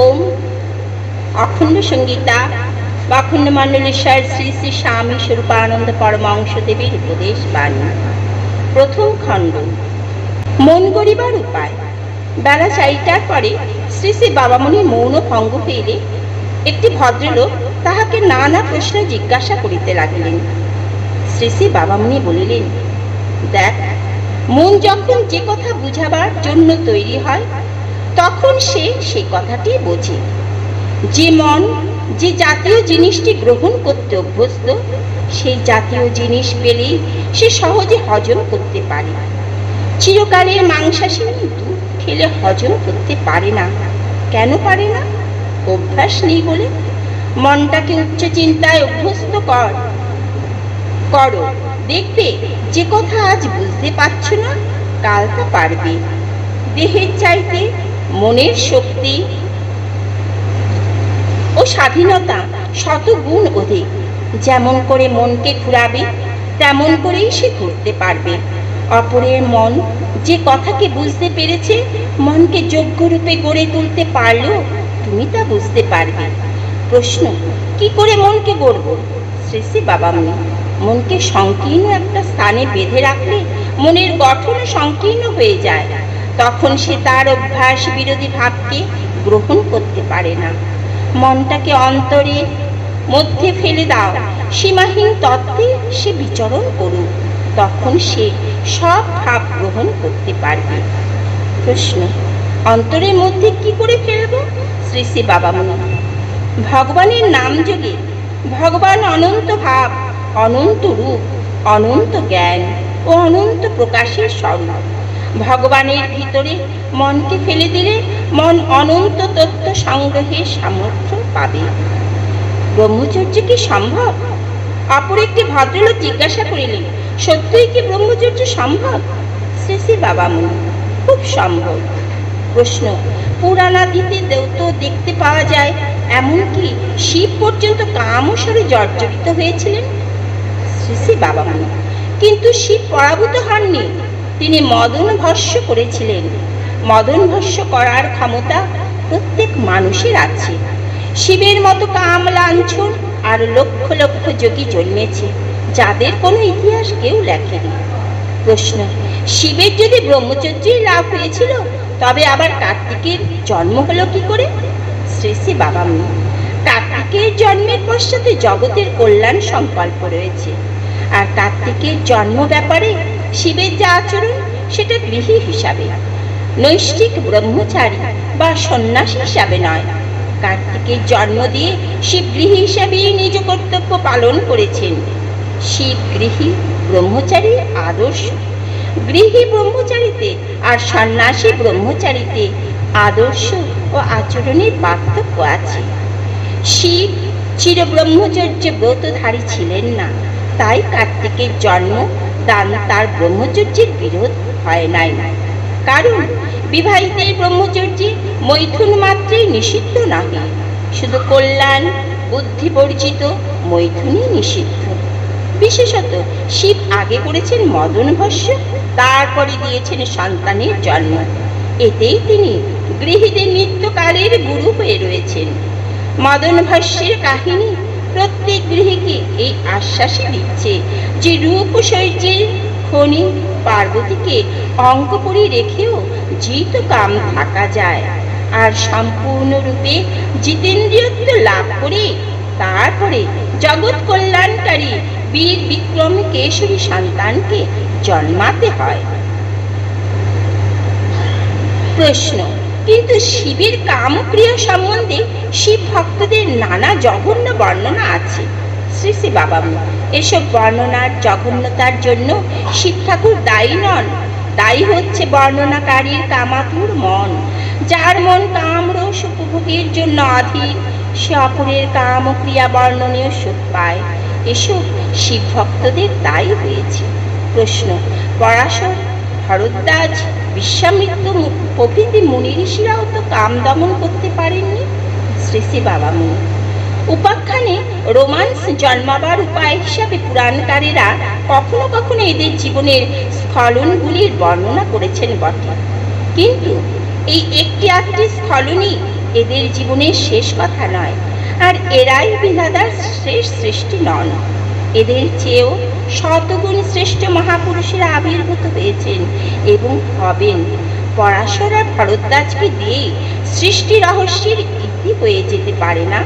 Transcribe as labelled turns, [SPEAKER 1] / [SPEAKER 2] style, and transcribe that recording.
[SPEAKER 1] ওম অখণ্ড সঙ্গীতা বা অখণ্ড মণ্ডলেশ্বর শ্রী শ্রী স্বামী স্বরূপানন্দ পরমাংশ দেবীর উপদেশ বাণী। প্রথম খণ্ড, মন গড়িবার উপায়। বেলা চারিটার পরে শ্রী শ্রী বাবামণি মৌন ভঙ্গ হইলে একটি ভদ্রলোক তাহাকে নানা প্রশ্ন জিজ্ঞাসা করিতে লাগিলেন। শ্রী শ্রী বাবামণি বলিলেন, দেখ, মন যখন যে কথা বুঝাবার জন্য তৈরি হয় তখন সে সেই কথাটি বোঝে। যে মন, যে জাতীয় জিনিসটি গ্রহণ করতে অভ্যস্ত, সেই জাতীয় জিনিস পেলেই সে সহজে হজম করতে পারে। চিরকালের মাংসাশী কিন্তু খেলে হজম করতে পারে না। কেন পারে না? অভ্যাস নেই বলে। মনটাকে উচ্চ চিন্তায় অভ্যস্ত কর। করো। দেখবে যে কথা আজ বুঝতে পারছ না, কাল তা পারবে। দেহের চাইতে মনের শক্তি ও স্বাধীনতা শত গুণ অধিক। যেমন করে মনকে ঘুরাবে, তেমন করেই সে ঘুরতে পারবে। অপরের মন যে কথাকে বুঝতে পেরেছে, মনকে যোগ্য রূপে গড়ে তুলতে পারলেও তুমি তা বুঝতে পারবে। প্রশ্ন, কি করে মনকে গড়ব? শ্রী শ্রী বাবা মনি মনকে সংকীর্ণ একটা স্থানে বেঁধে রাখলে মনের গঠন সংকীর্ণ হয়ে যায়। তখন সে তার অভ্যাস বিরোধী ভাবকে গ্রহণ করতে পারে না। মনটাকে অন্তরে মধ্যে ফেলে দাও। সীমাহীন তত্ত্বে সে বিচরণ করুক। তখন সে সব ভাব গ্রহণ করতে পারবে। প্রশ্ন, অন্তরের মধ্যে কি করে ফেলব? শ্রী শ্রী বাবা মনে ভগবানের নাম যোগে ভগবান অনন্ত ভাব, অনন্ত রূপ, অনন্ত জ্ঞান ও অনন্ত প্রকাশের স্বরূপ ভগবানের ভিতরে মনকে ফেলে দিলে মন অনন্ত তত্ত্ব সংগ্রহের সামর্থ্য পাবে। ব্রহ্মচর্য কি সম্ভব? অপর একটি ভদ্রলোক জিজ্ঞাসা করিলেন, সত্যই কি ব্রহ্মচর্য সম্ভব? শ্রী শ্রী বাবা মনি খুব সম্ভব। প্রশ্ন, পুরাণাদিতে তো দেখতে পাওয়া যায়, এমনকি শিব পর্যন্ত কামসরে জর্জরিত হয়েছিলেন? শ্রী শ্রী বাবা মনি কিন্তু শিব পরাভূত হননি। তিনি মদন ভস্য করেছিলেন। মদন ভস্য করার ক্ষমতা প্রত্যেক মানুষের আছে। শিবের মতো কাম লাঞ্ছন আর লক্ষ লক্ষ যোগী জন্মেছে, যাদের কোনো ইতিহাস কেউ লেখেনি। প্রশ্ন, শিবের যদি ব্রহ্মচর্যই লাভ হয়েছিল, তবে আবার কার্তিকের জন্ম হলো কি করে? শ্রী শ্রী বাবা মনি কার্তিকের জন্মের পশ্চাতে জগতের কল্যাণ সংকল্প রয়েছে। আর কার্তিকের জন্ম ব্যাপারে শিবের যা আচরণ, সেটা গৃহী হিসাবে। নৈষ্ঠিক ব্রহ্মচারী বা সন্ন্যাসী হিসাবে নয়। কার্তিকের জন্ম দিয়ে শিব গৃহী হিসাবেই নিজ কর্তব্য পালন করেছেন। শিব গৃহী ব্রহ্মচারীর আদর্শ। গৃহী ব্রহ্মচারীতে আর সন্ন্যাসী ব্রহ্মচারীতে আদর্শ ও আচরণের পার্থক্য আছে। শিব চির ব্রহ্মচর্য ব্রতধারী ছিলেন না। তাই কার্তিকের জন্ম দান তার ব্রহ্মচর্যের বিরোধ হয় নাই। কারণ বিবাহিতের ব্রহ্মচর্যে মৈথুন মাত্রেই নিষিদ্ধ নহে। শুধু কল্যাণ, বুদ্ধি বর্জিত মৈথুনই নিষিদ্ধ। বিশেষত শিব আগে করেছেন মদন ভস্য, তারপরে দিয়েছেন সন্তানের জন্ম। এতেই তিনি গৃহীদের নিত্যকালের গুরু হয়ে রয়েছেন। মদন ভস্যের কাহিনী প্রত্যেক গৃহীকে এই আশ্বাসই দিচ্ছে যে রূপ শৈর্যের খনি পার্বতীকে অঙ্ক করে রেখেও জিত কাম থাকা যায়। আর সম্পূর্ণরূপে জিতেন্দ্রিয়ত্ব লাভ করে তারপরে জগৎ কল্যাণকারী বীর বিক্রম কেশরী সন্তানকে জন্মাতে হয়। প্রশ্ন কিন্তু শিবের কামক্রিয়া সম্বন্ধে শিব ভক্তদের নানা জঘন্য বর্ণনা আছে। শ্রী শ্রী বাবা এসব বর্ণনার জঘন্যতার জন্য শিব ঠাকুর দায়ী নন। দায়ী হচ্ছে বর্ণনাকারীর কামাতুর মন। যার মন কাম রস উপভোগের জন্য অধীর, সে অপরের কাম ও ক্রিয়া বর্ণনীয় সুখ পায়। এসব শিব ভক্তদের দায়ী হয়েছে। প্রশ্ন, পরাশর ভরদ্বাজ বিশ্বামিত্র প্রভৃতি মুনি ঋষিরাও তো কাম দমন করতে পারেননি? শ্রী শ্রী বাবা মুনি উপাখ্যানে রোমান্স জন্মাবার উপায় হিসাবে পুরাণকারীরা কখনো কখনো এদের জীবনের স্খলনগুলির বর্ণনা করেছেন বটে। কিন্তু এই একটি আটটি স্খলনই এদের জীবনের শেষ কথা নয়, আর এরাই বিলাদার শেষ সৃষ্টি নন। এদের চেয়েও শতগুণ শ্রেষ্ঠ মহাপুরুষেরা আবির্ভূত হয়েছেন এবং হবেন। পরাশরা ভরদ্বাজকে দিয়েই সৃষ্টি রহস্যের ইতি হয়ে যেতে পারে না।